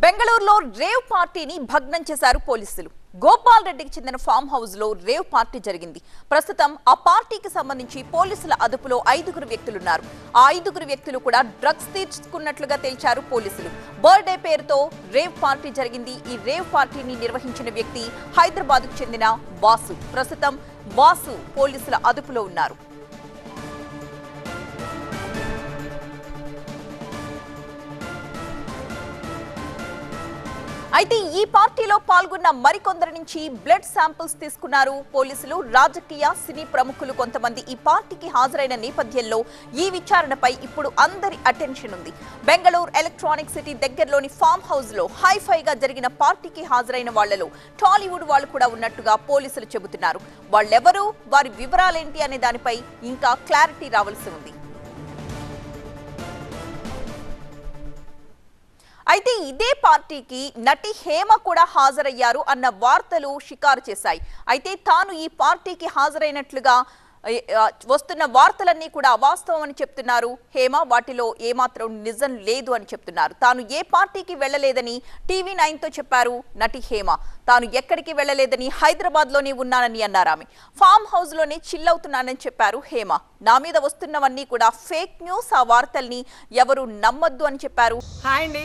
బెంగళూరులో రేవ్ పార్టీని భగ్నం చేశారు పోలీసులు. గోపాల్ రెడ్డికి చెందిన ఫామ్ హౌస్లో రేవ్ పార్టీ జరిగింది. ప్రస్తుతం ఆ పార్టీకి సంబంధించి పోలీసుల అదుపులో ఐదుగురు వ్యక్తులున్నారు. ఆ ఐదుగురు వ్యక్తులు కూడా డ్రగ్స్ తీర్చుకున్నట్లుగా తేల్చారు పోలీసులు. బర్త్డే పేరుతో రేవ్ పార్టీ జరిగింది. ఈ రేవ్ పార్టీని నిర్వహించిన వ్యక్తి హైదరాబాద్కు చెందిన వాసు. ప్రస్తుతం వాసు పోలీసుల అదుపులో ఉన్నారు. అయితే ఈ పార్టీలో పాల్గొన్న మరికొందరి నుంచి బ్లడ్ శాంపిల్స్ తీసుకున్నారు. పోలీసులు రాజకీయ సినీ ప్రముఖులు కొంతమంది ఈ పార్టీకి హాజరైన నేపథ్యంలో ఈ విచారణపై ఇప్పుడు అందరి అటెన్షన్ ఉంది. బెంగళూరు ఎలక్ట్రానిక్ సిటీ దగ్గరలోని ఫామ్ హౌస్లో హైఫైగా జరిగిన పార్టీకి హాజరైన వాళ్ళలో టాలీవుడ్ వాళ్ళు కూడా ఉన్నట్టుగా పోలీసులు చెబుతున్నారు. వాళ్ళెవరు వారి వివరాలేంటి అనే దానిపై ఇంకా క్లారిటీ రావాల్సి ఉంది. అయితే ఇదే పార్టీకి నటి హేమ కూడా హాజరయ్యారు అన్న వార్తలు షికారు చేశాయి. అయితే తాను ఈ పార్టీకి హాజరైనట్లుగా వస్తున్న వార్తలన్నీ కూడా అవాస్తవం అని చెప్తున్నారు. హేమ వాటిలో ఏమాత్రం నిజం లేదు అని చెప్తున్నారు. తాను ఏ పార్టీకి వెళ్ళలేదని టీవీ నైన్తో చెప్పారు నటి హేమ. తాను ఎక్కడికి వెళ్ళలేదని హైదరాబాద్లోనే ఉన్నానని అన్నారు ఆమె. ఫామ్ హౌస్లోనే చిల్ అవుతున్నానని చెప్పారు హేమ. నా మీద వస్తున్నవన్నీ కూడా ఫేక్ న్యూస్ ఆ వార్తల్ని ఎవరు నమ్మొద్దు అని చెప్పారు. హాయ్ అండి.